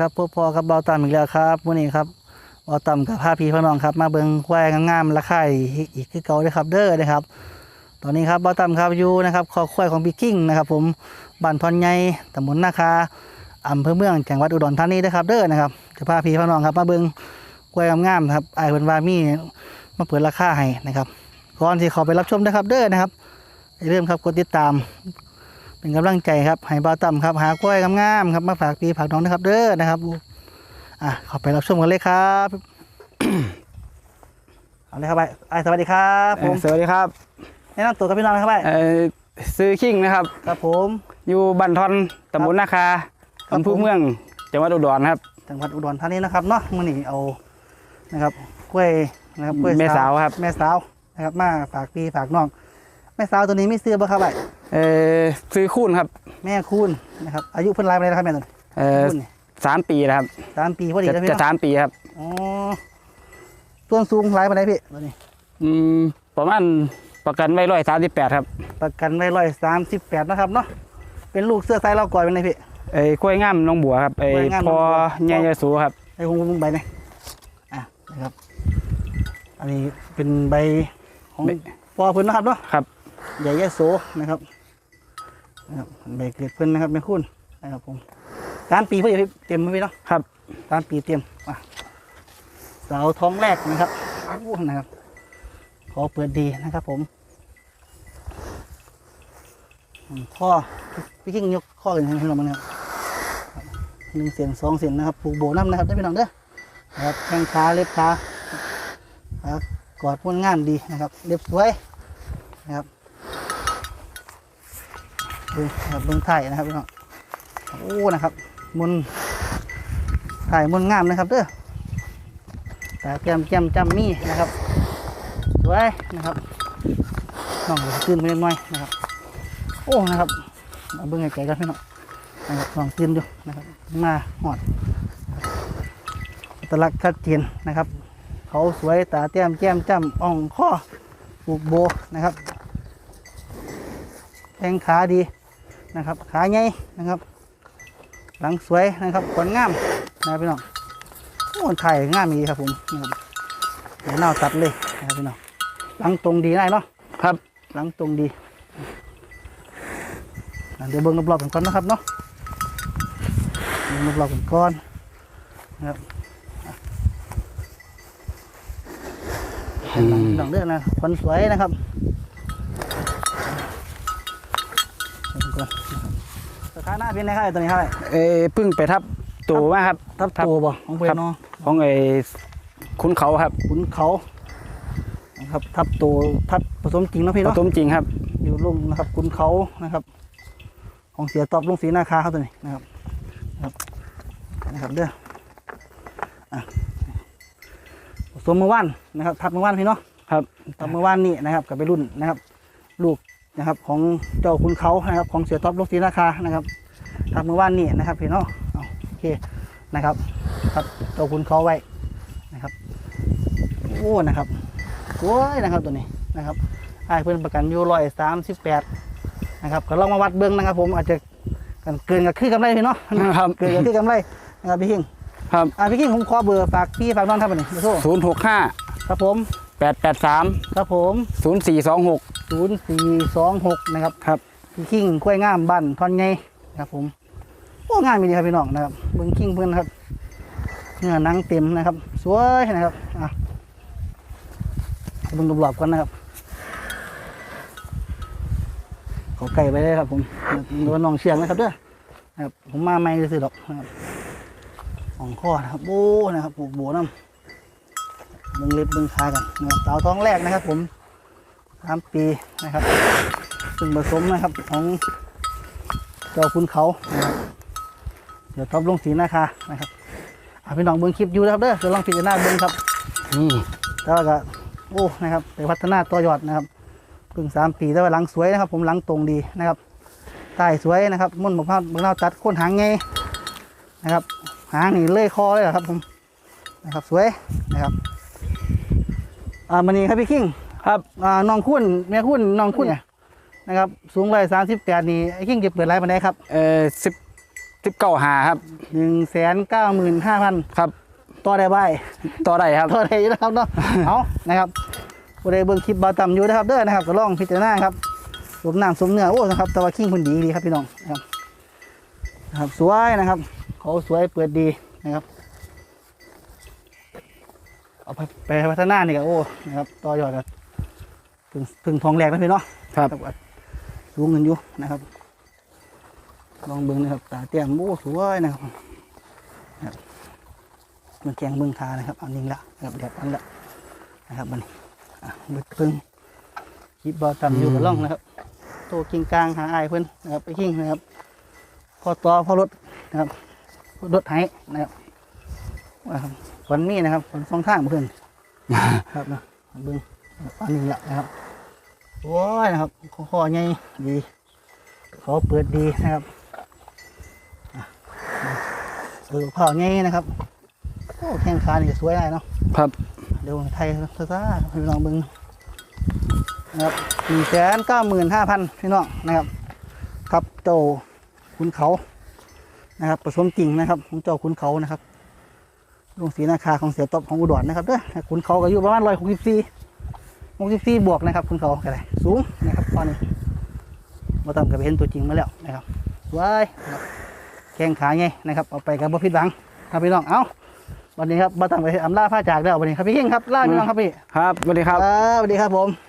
ครับวันนี้ครับพบพอกับเบาต่ำอีกแล้วครับวันนี้ครับเบาต่ำกับพาพีพี่น้องครับ มาเบิ่งควายงามๆราคาอีกคือเก่าเลยครับเด้อนะครับ ตอนนี้ครับเบาต่ำครับอยู่นะครับคอควายของพี่กิ้งนะครับ ผมบ้านทอนใหญ่ตำบลนาคาอำเภอเมืองจังหวัดอุดรธานีนะครับ เด้อนะครับจะพาพีพี่น้องครับ มาเบิ่งควายงามๆครับไอ้เพิ่นว่ามีมาเปิดราคาให้นะครับก่อนที่เขาไปรับชมนะครับเด้อนะครับอย่าลืมครับกดติดตาม เป็นกำลังใจครับให้บ่าวต่ำครับ หากล้วยงามๆครับมาฝากพี่ฝากน้องนะครับเด้อนะครับอะขอไปรับชมกันเลยครับเอาเลยครับไปไอ้ายสวัสดีครับผมเอ่อสวัสดีครับแนะนำตัวกับพี่น้องนะครับไปเอ่อซื้อคิงนะครับครับผมอยู่บันทอนตำบลนาคาครับอำเภอผมเมืองจังหวัดอุดรครับจังหวัดอุดรธานีนะครับเนาะมื่อนี้เอานะครับกล้วยนะครับกล้วยแม่สาวครับแม่สาวนะครับมาฝากพี่ฝากน้อง แม่สาวตัวนี้ไม่เสื้อบ่ครับไปเอ่อซื้อคูณครับ แม่คุณนะครับอายุเพิ่นรายไปเลยนะครับแม่ตัวนี้เอ่อคุณนี่สามปีแล้วครับสามปีพอดีจะแล้วพี่จะเนาะสามปีครับ อ๋อส่วนสูงรายไปไหนพี่ตัวนี้ อืมประมาณประกันไว้ร้อยสามสิบแปดครับประกันไว้ร้อยสามสิบแปดนะครับเนาะเป็นลูกเสื้อไซส์เราก่อยเป็นไงพี่เอ้ยกล้วยงามน้องบัวครับเอ้กล้วยยงามพอน้องบัวใหญ่ยสูครับ ไอ้คงมึงใบเนี่ยอะนะครับ อันนี้เป็นใบของใบ ปอเพิ่นนะครับเนาะครับ ใหญ่ยะโสนะครับนะครับใบเกล็ดเพิ่นนะครับไม่คุ้นนะครับผมสามปีเพื่อจะเต็มไหมพี่เนาะครับสามปีเต็มอะสาวท้องแรกนะครับโอ้นะครับ ขอเปิดดีนะครับผมอืมข้อพี่กิ้งยกข้อกันให้เราบ้างนะครับหนึ่งเสียงสองเสียงนะครับผูกโบน้ำนะครับได้พี่น้องเด้อนะครับแข้งขาเล็บขาครับกอดม้วนงานดีนะครับเรียบสวยนะครับ ดูครับเบื้องไทยนะครับพี่น้องโอ้นะครับมุนถ่ายมุนงามนะครับเด้อตาแก้มแก้มจำมี่นะครับสวยนะครับน้องตื่นไปเล็กน้อยนะครับ โอ้นะครับมาเบิ่งไกลๆกันพี่น้องนะครับน้องตื่นอยู่นะครับมาหอดตลักชัดเจนนะครับ เขาสวยตาแต้มแก้มจ้ำอ่องข้อผูกโบนะครับแข้งขาดี นะครับ ขาใหญ่นะครับ หลังสวยนะครับขนงามนะครับพี่น้องโอ้ถ่ายงามดีครับผมนะครับเดี๋ยวเน่าตัดเลยนะครับพี่น้องหลังตรงดีได้เนาะครับ หลังตรงดีอะเดี๋ยวเบิ่งรอบๆกันก่อนนะครับเนาะเบิ่งรอบๆกันก่อนนะครับอะหลังหลังเรื่องนะคนสวยนะครับ เบิ่งก่อนนะครับสถานะเป็นไงครับไอ้ตัวนี้ครับไอ้เอ้ยเพิ่งไปทับตัวมาครับทับตัวบ่ของเพื่อนครับเนาะของไอ้คุณเขาครับขุนเขานะครับทับตัวทับผสมจริงเนาะพี่ผเนาะสมจริงครับ อยู่ลุงนะครับขุนเขานะครับ ของเสียตอบลุงสีหน้าคาครับตัวนี้นะครับนะครับนะครับเด้ออะผสมเมื่อวานนะครับทับเมื่อวานพี่เนาะครับทับเมื่อวานนี่นะครับกับไปรุ่นนะครับ ลูก นะครับของเจ้าขุนเขานะครับของเสียตอบลุงสีหน้าคานะครับทับเมื่อวานนี่นะครับพี่เนาะเอาโอเคนะครับทับเจ้าขุนเขาไว้นะครับโอ้นะครับโอ้ยนะครับตัวนี้นะครับไอ้ายเพื่อนประกันอยู่ร้อยสามสิบแปดนะครับก็ลองมาวัดเบิ้งนะครับ ผมอาจจะกันเกินกับคือกำไรพี่เนาะครับเกินกับคือกำไรนะครับพี่คิงครับอ่าพี่คิงผมขอเบอร์ฝากพี่ฝากน้องครับอันนี้เบอร์โทรศูนย์หกห้าครับผมแปดแปดสามครับผมศูนย์สี่สองหก ศูนย์สี่สองหกนะครับครับพี่คิงกล้วยงามบ้านทอนไงนะครับผมโอ้งามมีดีครับพี่น้องนะครับเบิ้งคิงเพื่อนนะครับเนื้อหนังเต็มนะครับ สวยนะครับอะเบิ้งรอบๆกันนะครับเขาไก่ไปเลยครับผมโดนน้องเชียงนะครับเด้อนะครับผมมาไม่ได้ซื้อหรอกนะครับสองข้อนะครับโบ้นะครับปลูกโบน้ำเบิ้งเล็บเบิ้งขากันนะครับสาวท้องแรกนะครับผมสามปีนะครับซึ่งผสมนะครับของเจ้าคุณเขานะครับเดี๋ยวท็อปลงสีหน้าคานะครับอะพี่น้องเบิ้งคลิปอยู่นะครับเด้อเดี๋ยวลองพิจารณาเบิ้งครับนี่แต่ว่าก็โอ้นะครับไปพัฒนาต่อยอดนะครับเพิ่งสามปีแต่ว่าหลังสวยนะครับ ผมหลังตรงดีนะครับใต้สวยนะครับมุ่นบอกว่าเบื้องเราตัดโค้นหางไงนะครับ หางนี่เลื่อยคอเลยเหรอครับผมนะครับสวยนะครับอ่ามันนี่ครับพี่คิง ครับอ่าน้องคุณแม่คุณน้องคุณเนี่ยนะครับ สูงร้อยสามสิบแปดนี่ไอ้คิงจะเปิดไลฟ์มาได้ครับเอ่อสิบสิบเก้าหาครับหนึ่งแสนเก้าหมื่นห้าพันครับต่อได้ใบต่อได้ครับต่อได้อยู่นะครับเนาะเอานะครับผู้ใดเบิ่งคลิปบาต่ำอยู่นะครับเด้อนะครับก็ลองพิจารณาครับสมน้ำสมเนื้อโอ้นะครับแต่ว่าคิงคนดีดีครับพี่น้องนะครับนะครับสวยนะครับเขาสวยเปิดดีนะครับเอาไปไปพัฒนานี่ก็โอ้นะครับต่อยอดกัน ถึงถึงทองแหลกแล้วพี่เนาะครับครับสูงเงินอยู่นะครับ ลองเบิ้งนะครับตาเตี้ยมโอ้สวยนะครับนะครับมันแจงเบิ้งทานะครับเอานิ่งละนะครับเดี๋ยวอันละนะครับมันอะเบิดเพิ่งคลิปบอต่ำอยู่กับล่องนะครับโตกิ่งกลางหาอายเพิ่นนะครับไปขิงนะครับ พอต่อพอรถนะครับรถไถนะครับนะครับวันนี้นะครับฝนสองทางเพื่อนครับนะเบิ้ง อันนี้ละนะครับโอ้ยนะครับคอใหญ่ดีเขาเปิดดีนะครับอะเออเผาใหญ่นะครับโอ้แข้งขานี่สวยได้เนาะครับเดี๋ยวไทยซะซะให้พี่น้องเบิ้งนะครับหนึ่งแสนเก้าหมื่นห้าพันพี่น้องนะครับ ครับเจ้าขุนเขานะครับผสมจริงนะครับของเจ้าขุนเขานะครับลงสีนาคาของเสียตบของอุดรนะครับเด้อขุนเขาก็อยู่ประมาณร้อยหกสิบสี่ หกสิบสี่บวกนะครับคุณเขาก็ได้สูงนะครับตอนนี้มาตามกับเห็นตัวจริงมาแล้วนะครับว้ายนะครับแข้งขาไงนะครับเอาไปกับบ่ผิดหวังครับพี่น้องเอ้าวันนี้ครับมาตามกับอำลาผ้าจากแล้ววันนี้ครับพี่เก่งครับลาพี่น้องครับพี่ครับสวัสดีครับครับสวัสดีครับผม